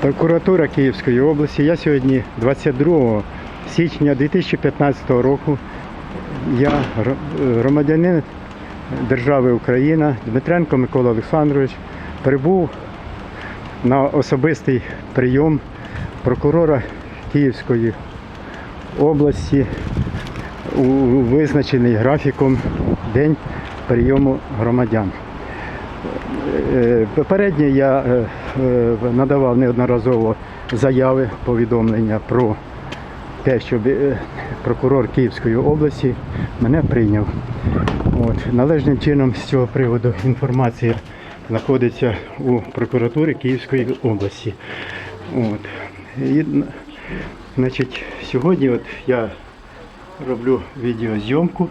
Прокуратура Київської області. Я сьогодні 22 січня 2015 року. Я громадянин держави Україна Дмитренко Микола Олександрович прибув на особистий прийом прокурора Київської області у визначений графіком день прийому громадян. Е, Попередньо я е, надавав неодноразово заяви, повідомлення про те, щоб е, прокурор Київської області мене прийняв. От. Належним чином з цього приводу інформація знаходиться у прокуратурі Київської області. От. І, значить, сьогодні от я роблю відеозйомку.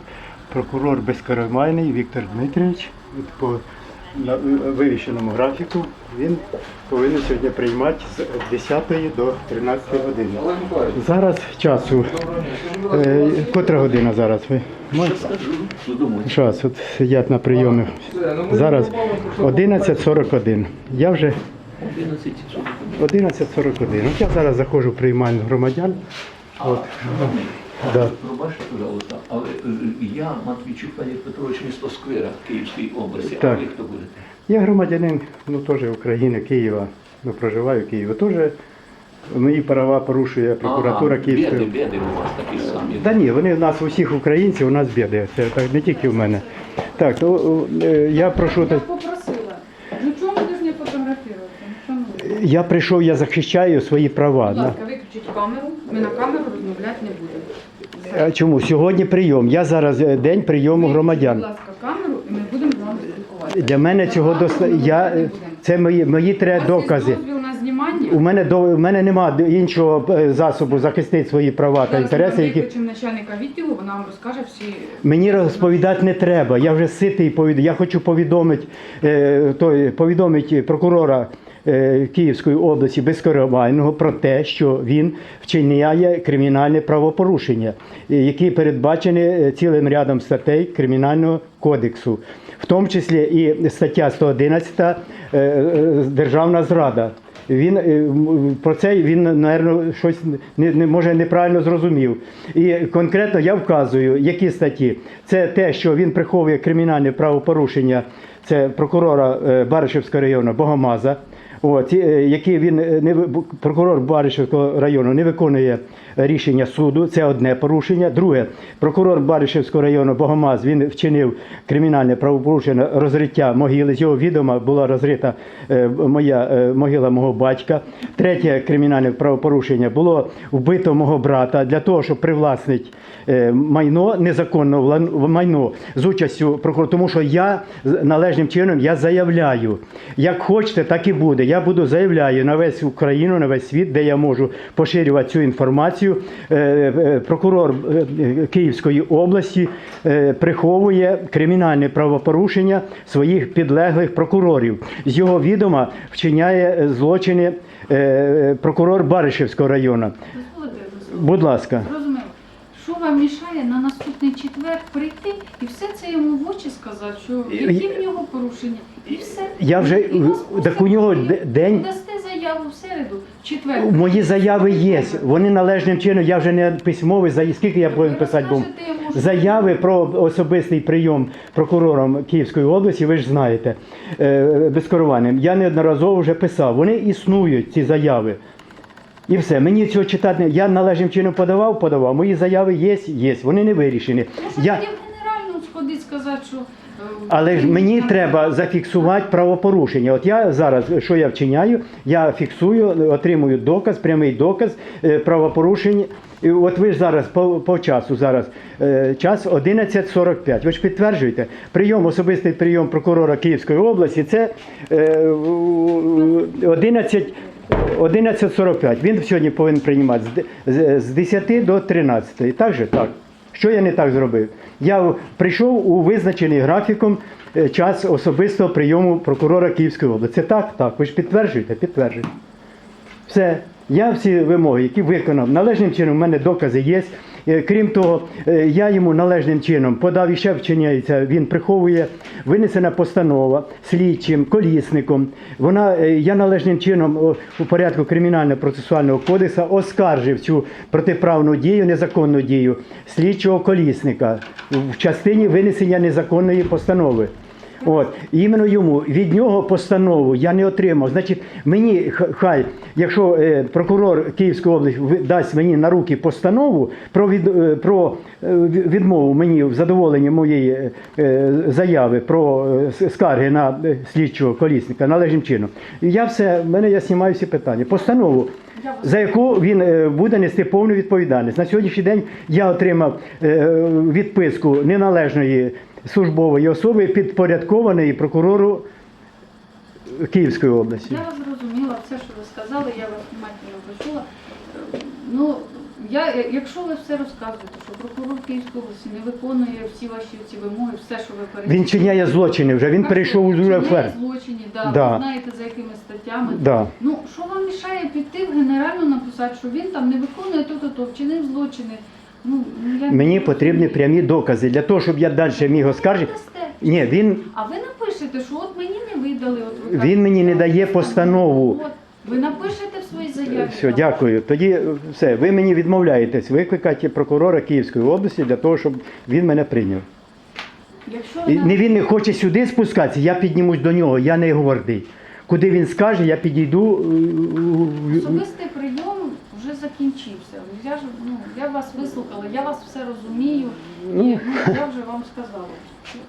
Прокурор безкарамайний Віктор Дмитрович по на вивішеному графіку він повинен сьогодні приймати з 10 до 13 години. Зараз часу. Е, котра година зараз? Ви можете? Час, от сидять на прийомі. Зараз 11.41. Я вже 11.41. От я зараз заходжу в приймальну громадян. От. Да. Пробачте, пожалуйста, але е, я Матвійчук Федір Петрович, місто Сквира Київської області. Так. А ви хто будете? Я громадянин, ну теж України, Києва. Ну, проживаю в Києві. Теж мої права порушує прокуратура Ага, Київської. Біди, біди у вас такі самі. Та ні, вони в нас усіх українців, у нас біди. Це так не тільки в мене. Так, то е, я прошу. Я попросила. Ну чому ви ж не фотографувати? Ну. Я прийшов, я захищаю свої права. Будь ласка, виключіть камеру. Ми на камеру розмовляти не будемо. А Чому? Сьогодні прийом. Я зараз е, день прийому Виключіть, громадян. Будь ласка, камеру і ми будемо. Для мене цього достатньо. Е, це мої мої є докази. У мене до у мене немає іншого е, засобу захистити свої права та інтереси, які начальника відділу, вона вам розкаже всі. мені розповідати не треба. Я вже ситий повід. Я хочу повідомити е, той повідомити прокурора. Е, Київської області Безкоровайного про те, що він вчиняє кримінальне правопорушення, е, які передбачені е, цілим рядом статей Кримінального кодексу, в тому числі і стаття 111 е, е, Державна зрада. Він про це він, напевно, щось не, не може неправильно зрозумів. І конкретно я вказую, які статті. Це те, що він приховує кримінальне правопорушення, це прокурора Баришевського району Богомаза. От, е, який він е, не прокурор Баришевського району не виконує рішення суду. Це одне порушення. Друге, прокурор Баришевського району Богомаз він вчинив кримінальне правопорушення розриття могили. З його відома була розрита е, моя е, могила мого батька. Третє кримінальне правопорушення було вбито мого брата для того, щоб привласнити е, майно незаконно майно з участю прокурора. Тому що я належним чином я заявляю, як хочете, так і буде. Я буду заявляю на весь Україну, на весь світ, де я можу поширювати цю інформацію. Е, е, Прокурор е, Київської області приховує кримінальне правопорушення своїх підлеглих прокурорів. З його відома вчиняє злочини прокурор Баришевського району. Будь ласка. Зрозуміло. Що вам мішає на наступний четвер прийти і все це йому в очі сказати, що які в нього порушення, і все. Я вже- І вас так у нього день- Дасте заяву в середу, в четвер. Мої заяви є. Вони належним чином. Я вже не письмовий за скільки я повинен писати був. Заяви про особистий прийом прокурором Київської області, ви ж знаєте, е, безкорованим. Я неодноразово вже писав. Вони існують, ці заяви. І все. Мені цього читати. не- Я належним чином подавав, подавав. Мої заяви є, є. Вони не вирішені. Може, Я... тоді в генеральну сходить сказати, що. е, Але ж мені там- треба зафіксувати правопорушення. От я зараз, що я вчиняю, я фіксую, отримую доказ, прямий доказ е, правопорушень. І от ви ж зараз по, по часу зараз е, час 11.45. Ви ж підтверджуєте, прийом, особистий прийом прокурора Київської області це е, в- 11. 11.45. Він сьогодні повинен приймати з де- з- з 10 до 13. Так же? Так. Що я не так зробив? Я прийшов у визначений графіком е, час особистого прийому прокурора Київської області. Це так? Так. Ви ж підтверджуєте? Підтверджуєте. Все. Я всі вимоги, які виконав, належним чином в мене докази є. Е, Крім того, е, я йому належним чином подав і ще вчиняється. Він приховує винесена постанова слідчим, колісником. Вона е, я належним чином у порядку кримінального процесуального кодексу оскаржив цю протиправну дію, незаконну дію слідчого колісника в частині винесення незаконної постанови. От і іменно йому від нього постанову я не отримав. Значить, мені хай, якщо е, прокурор Київської області дасть мені на руки постанову про від е, про е, відмову мені в задоволенні моєї заяви про скарги на слідчого колісника належним чином. Я все, в мене я знімаю всі питання. Постанову. За яку він буде нести повну відповідальність. На сьогоднішній день я отримав відписку неналежної службової особи, підпорядкованої прокурору Київської області. Я вас зрозуміла, все, що ви сказали, я вас внимательно почула. Ну, я, якщо ви все розказуєте, що прокурор Київської області не виконує всі ваші ці вимоги, все, що ви перечислили. Він чиняє злочини вже, він перейшов у Вчиняє фер. злочині, да, Да. ви знаєте за якими статтями. Да. Ну, що вам мішає піти в генеральну написати, що він там не виконує то-то, то вчинив злочини. Ну, я Мені потрібні прямі докази для того, щоб я далі міг оскаржити. Ні, він А ви напишете, що от мені не видали. От ви Він мені не дає постанову. От, ви напишете в своїй заяві. все, дякую. Тоді е, все, ви мені відмовляєтесь викликати прокурора Київської області для того, щоб він мене прийняв. Якщо І не він не хоче сюди спускатися, я піднімусь до нього, я не гордий. Куди він скаже, я підійду. е, Особистий прийом закінчився. Я ж ну я вас вислухала, я вас все розумію, і ну, я вже вам сказала.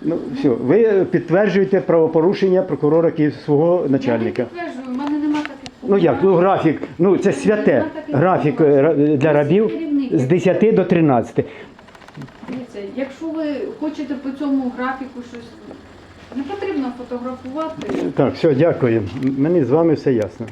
Ну, все, ви підтверджуєте правопорушення прокурора свого начальника. Я не підтверджую, в мене нема таких. Ну як, ну графік, ну це святе. Графік е, для рабів з 10 до 13. Дивіться, якщо ви хочете по цьому графіку щось, не потрібно фотографувати. Так, все, дякую. Мені з вами все ясно.